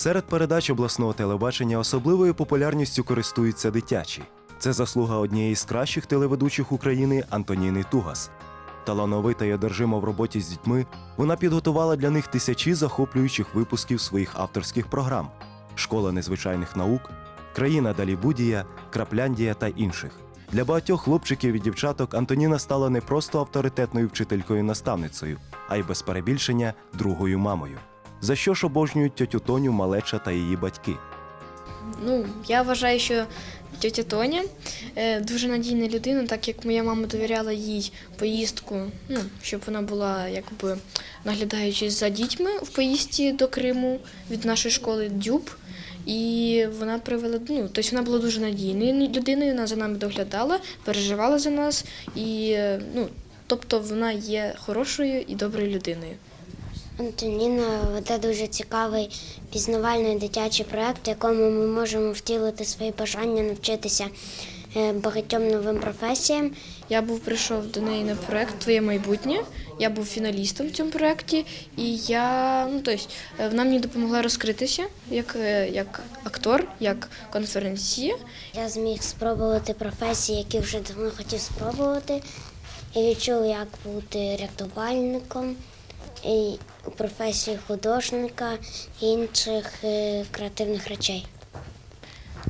Серед передач обласного телебачення особливою популярністю користуються дитячі. Це заслуга однієї з кращих телеведучих України Антоніни Тугас. Талановита й одержима в роботі з дітьми, вона підготувала для них тисячі захоплюючих випусків своїх авторських програм: Школа незвичайних наук, Країна Далібудія, Крапляндія та інших. Для багатьох хлопчиків і дівчаток Антоніна стала не просто авторитетною вчителькою-наставницею, а й без перебільшення другою мамою. За що ж обожнюють тьотю Тоню, малеча та її батьки. Ну, я вважаю, що тетя Тоня е, дуже надійна людина, так як моя мама довіряла їй поїздку, ну, щоб вона була якби наглядаючись за дітьми в поїздці до Криму від нашої школи Дюб. І вона привела, ну, тобто вона була дуже надійною людиною, вона за нами доглядала, переживала за нас. І, е, ну, тобто вона є хорошою і доброю людиною. Антоніна веде дуже цікавий пізнавальний дитячий проєкт, в якому ми можемо втілити свої бажання навчитися е, багатьом новим професіям. Я був прийшов до неї на проект Твоє майбутнє. Я був фіналістом в цьому проєкті, і я ну тобто, е, вона мені допомогла розкритися як, е, як актор, як конференція. Я зміг спробувати професії, які вже давно хотів спробувати. І відчув, як бути рятувальником, і професію художника і інших е, креативних речей.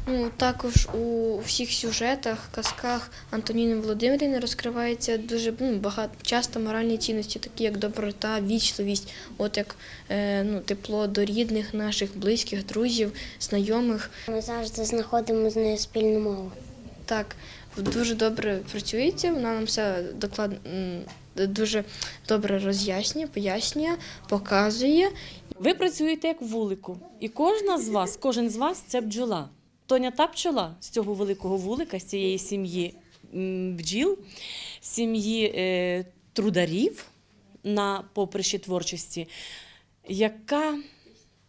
Ну також у всіх сюжетах, казках Антоніни Володимирівни розкривається дуже ну, багато часто моральні цінності, такі як доброта, вічливість, от як е, ну, тепло до рідних, наших близьких, друзів, знайомих. Ми завжди знаходимо з нею спільну мову. Так, дуже добре працюється. Вона нам все доклад м, дуже добре роз'яснює, пояснює, показує. Ви працюєте як вулику, і кожна з вас, кожен з вас це бджола. Тоня та пчола з цього великого вулика, з цієї сім'ї бджіл, сім'ї е, трударів на поприщі творчості, яка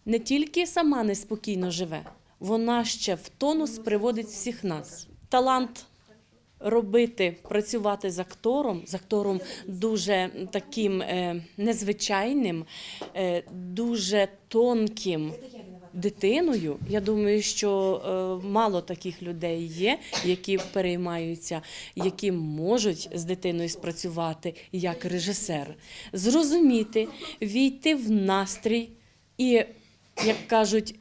не тільки сама неспокійно живе, вона ще в тонус приводить всіх нас. Талант робити, працювати з актором, з актором дуже таким е, незвичайним, е, дуже тонким дитиною. Я думаю, що е, мало таких людей є, які переймаються, які можуть з дитиною спрацювати як режисер, зрозуміти, війти в настрій і, як кажуть,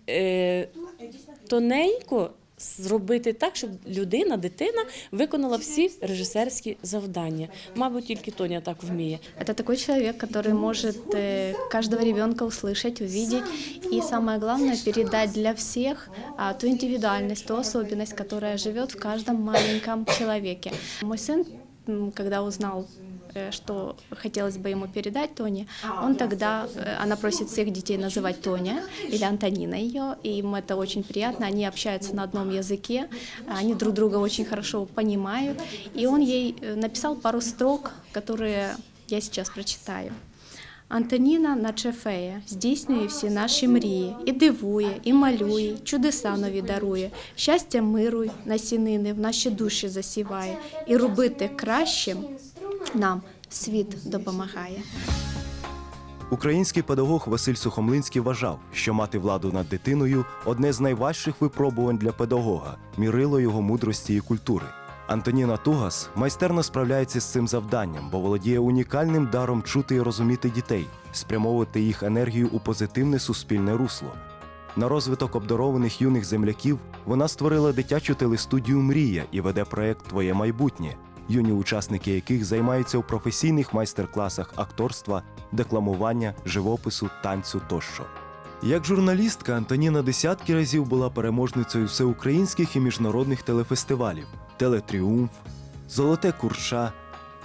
тоненько зробити так, щоб людина, дитина виконала всі режисерські завдання. Мабуть, тільки Тоня так вміє. Это такой человек, который может э, каждого ребенка услышать, увидеть и самое главное передать для всех а, ту индивидуальность, ту особенность, которая живет в каждом маленьком человеке. Мой сын, м, когда узнал э, что хотелось бы ему передать Тоне, он тогда, э, она просит всех детей называть Тоня или Антонина ее, и им это очень приятно, они общаются на одном языке, они друг друга очень хорошо понимают, и он ей э, написал пару строк, которые я сейчас прочитаю. Антоніна, наче фея, здійснює всі наші мрії, і дивує, і малює, чудеса нові дарує, щастя миру й насінини в наші душі засіває, і робити кращим нам світ допомагає. Український педагог Василь Сухомлинський вважав, що мати владу над дитиною одне з найважчих випробувань для педагога, мірило його мудрості і культури. Антоніна Тугас майстерно справляється з цим завданням, бо володіє унікальним даром чути і розуміти дітей, спрямовувати їх енергію у позитивне суспільне русло. На розвиток обдарованих юних земляків вона створила дитячу телестудію Мрія і веде проект Твоє майбутнє, юні учасники яких займаються у професійних майстер-класах акторства, декламування, живопису, танцю тощо. Як журналістка, Антоніна десятки разів була переможницею всеукраїнських і міжнародних телефестивалів: Телетріумф, Золоте Курша,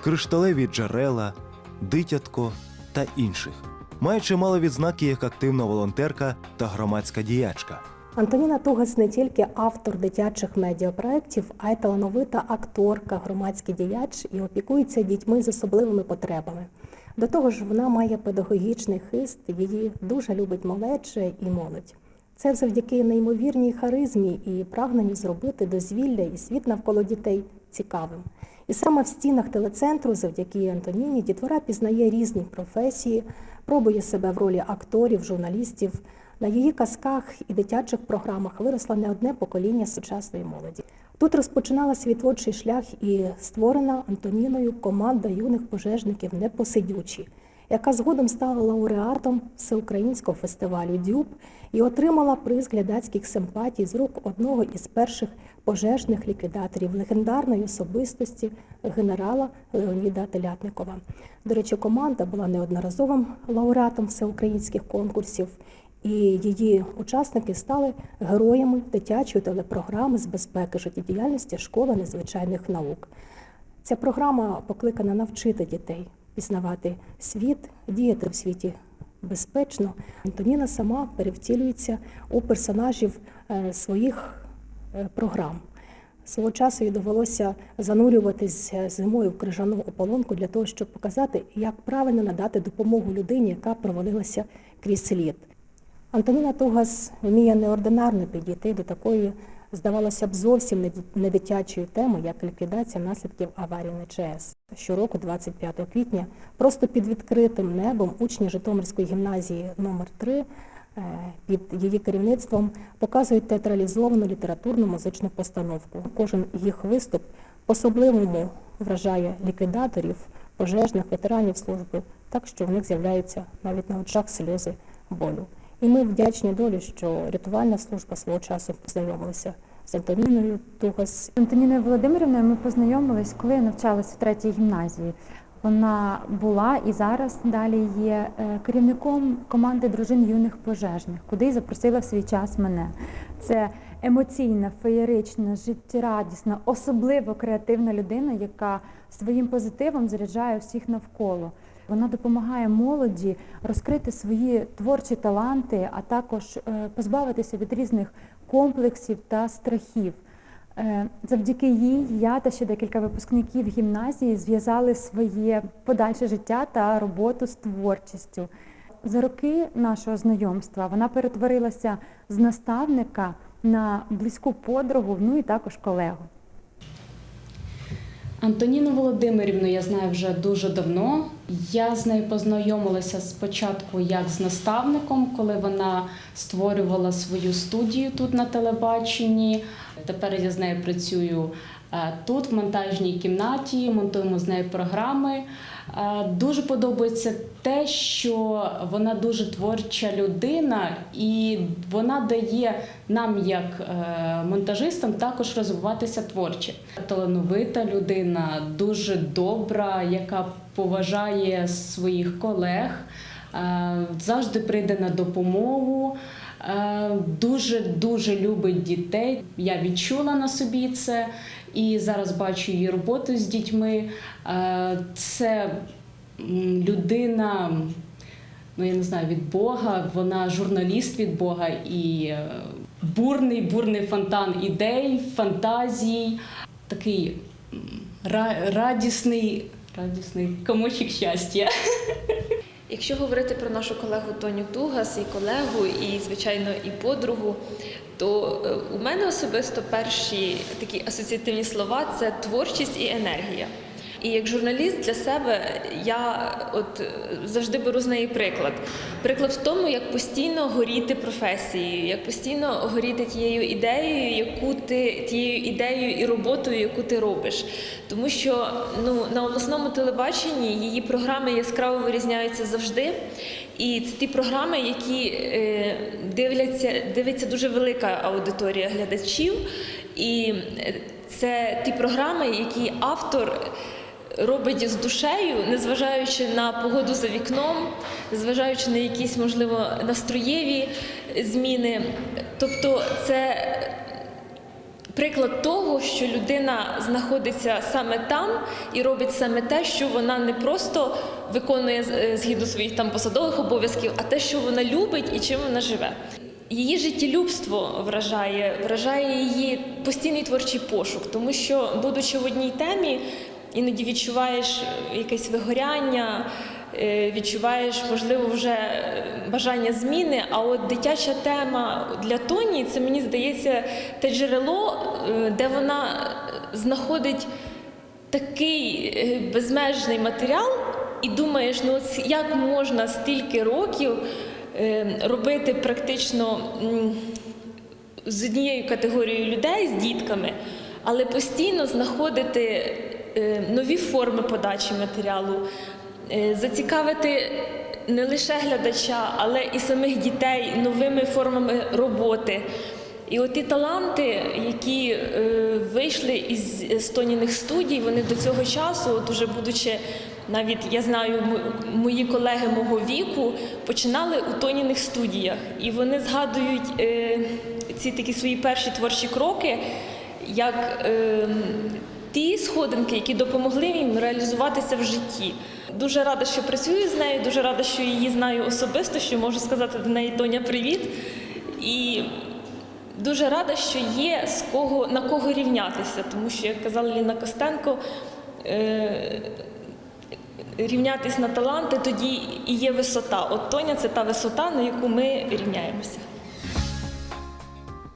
Кришталеві джерела, Дитятко та інших. Має чимало відзнаки як активна волонтерка та громадська діячка. Антоніна Тугас не тільки автор дитячих медіапроєктів, а й талановита акторка, громадський діяч і опікується дітьми з особливими потребами. До того ж, вона має педагогічний хист, її дуже любить малеча і молодь. Це завдяки неймовірній харизмі і прагненню зробити дозвілля і світ навколо дітей цікавим. І саме в стінах телецентру, завдяки Антоніні, дітвора пізнає різні професії, пробує себе в ролі акторів, журналістів, На її казках і дитячих програмах виросло не одне покоління сучасної молоді. Тут розпочинала свій творчий шлях і створена Антоніною команда юних пожежників Непосидючі, яка згодом стала лауреатом всеукраїнського фестивалю Дюб і отримала приз глядацьких симпатій з рук одного із перших пожежних ліквідаторів легендарної особистості генерала Леоніда Телятникова. До речі, команда була неодноразовим лауреатом всеукраїнських конкурсів, і її учасники стали героями дитячої телепрограми з безпеки життєдіяльності Школа незвичайних наук. Ця програма покликана навчити дітей пізнавати світ, діяти в світі безпечно. Антоніна сама перевтілюється у персонажів е, своїх е, програм. Свого часу їй довелося занурюватись е, зимою в крижану ополонку для того, щоб показати, як правильно надати допомогу людині, яка провалилася крізь лід. Антоніна Тугас вміє неординарно підійти до такої, здавалося б, зовсім не дитячої теми, як ліквідація наслідків аварії на ЧАЕС. Щороку, 25 квітня, просто під відкритим небом учні Житомирської гімназії номер 3 е, під її керівництвом показують театралізовану літературну музичну постановку. Кожен їх виступ по-особливому вражає ліквідаторів, пожежних, ветеранів служби, так що в них з'являються навіть на очах сльози болю. І ми вдячні долі, що рятувальна служба свого часу познайомилася з Антоніною Тугас Антоніною Володимирівною ми познайомились, коли я навчалась у третій гімназії. Вона була і зараз далі є е, керівником команди дружин юних пожежних, куди й запросила в свій час мене. Це емоційна, феєрична, життєрадісна, особливо креативна людина, яка своїм позитивом заряджає всіх навколо. Вона допомагає молоді розкрити свої творчі таланти, а також е, позбавитися від різних комплексів та страхів. Е, Завдяки їй я та ще декілька випускників гімназії зв'язали своє подальше життя та роботу з творчістю. За роки нашого знайомства вона перетворилася з наставника на близьку подругу, ну і також колегу. Антоніну Володимирівну я знаю вже дуже давно. Я з нею познайомилася спочатку як з наставником, коли вона створювала свою студію тут на телебаченні. Тепер я з нею працюю тут, в монтажній кімнаті, монтуємо з нею програми. Е, Дуже подобається те, що вона дуже творча людина, і вона дає нам, як е, монтажистам, також розвиватися творче. Талановита людина, дуже добра, яка поважає своїх колег, е, завжди прийде на допомогу. Дуже дуже любить дітей. Я відчула на собі це і зараз бачу її роботу з дітьми. Е, Це людина, ну я не знаю, від Бога. Вона журналіст від Бога і е, бурний, бурний фонтан ідей, фантазій, такий радісний, радісний комочок щастя. Якщо говорити про нашу колегу Тоню Тугас, і колегу, і звичайно, і подругу, то е, у мене особисто перші такі асоціативні слова це творчість і енергія. І як журналіст для себе я от завжди беру з неї приклад. Приклад в тому, як постійно горіти професією, як постійно горіти тією ідеєю, яку ти тією ідеєю і роботою, яку ти робиш. Тому що ну на обласному телебаченні її програми яскраво вирізняються завжди. І це ті програми, які е, дивляться, дивиться дуже велика аудиторія глядачів. І е, це ті програми, які автор робить з душею, незважаючи на погоду за вікном, незважаючи на якісь, можливо, настроєві зміни. Тобто це приклад того, що людина знаходиться саме там і робить саме те, що вона не просто виконує згідно своїх там посадових обов'язків, а те, що вона любить і чим вона живе. Її життєлюбство вражає, вражає її постійний творчий пошук, тому що, будучи в одній темі, іноді відчуваєш якесь вигоряння, е, відчуваєш, можливо, вже е, бажання зміни. А от дитяча тема для Тоні, це мені здається те джерело, е, де вона знаходить такий е, безмежний матеріал, і думаєш, ну як можна стільки років е, робити практично з однією категорією людей, з дітками, але постійно знаходити е, нові форми подачі матеріалу, е, зацікавити не лише глядача, але і самих дітей новими формами роботи. І оті таланти, які е, вийшли із Стоніних студій, вони до цього часу, от уже будучи навіть я знаю, мої колеги мого віку починали у Тоніних студіях, і вони згадують е, ці такі свої перші творчі кроки як е, ті сходинки, які допомогли їм реалізуватися в житті. Дуже рада, що працюю з нею, дуже рада, що її знаю особисто, що можу сказати до неї Тоня привіт. І дуже рада, що є з кого на кого рівнятися, тому що, як казала Ліна Костенко, е, рівнятись на таланти тоді і є висота. От Тоня це та висота, на яку ми рівняємося.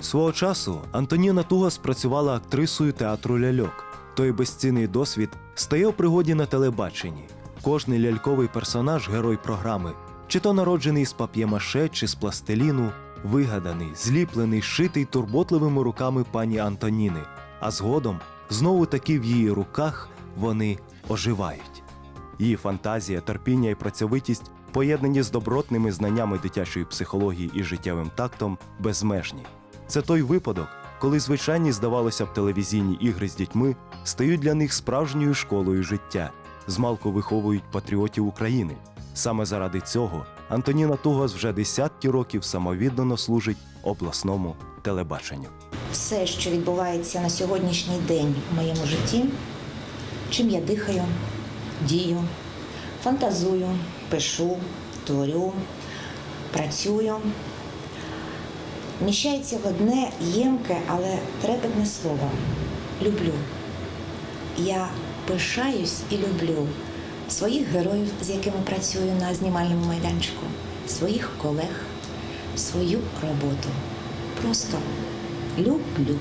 Свого часу Антоніна Тугас працювала актрисою театру ляльок. Той безцінний досвід стає у пригоді на телебаченні. Кожний ляльковий персонаж герой програми, чи то народжений з пап'ємаше, чи з пластиліну, вигаданий, зліплений, шитий турботливими руками пані Антоніни. А згодом знову таки в її руках вони оживають. Її фантазія, терпіння і працьовитість, поєднані з добротними знаннями дитячої психології і життєвим тактом, безмежні. Це той випадок, коли звичайні, здавалося б, телевізійні ігри з дітьми стають для них справжньою школою життя, змалку виховують патріотів України. Саме заради цього Антоніна Тугас вже десятки років самовіддано служить обласному телебаченню. все, що відбувається на сьогоднішній день в моєму житті, чим я дихаю, дію, фантазую, пишу, творю, працюю, вміщається в одне ємке, але трепетне слово люблю. Я пишаюсь і люблю своїх героїв, з якими працюю на знімальному майданчику, своїх колег, свою роботу. Просто люблю.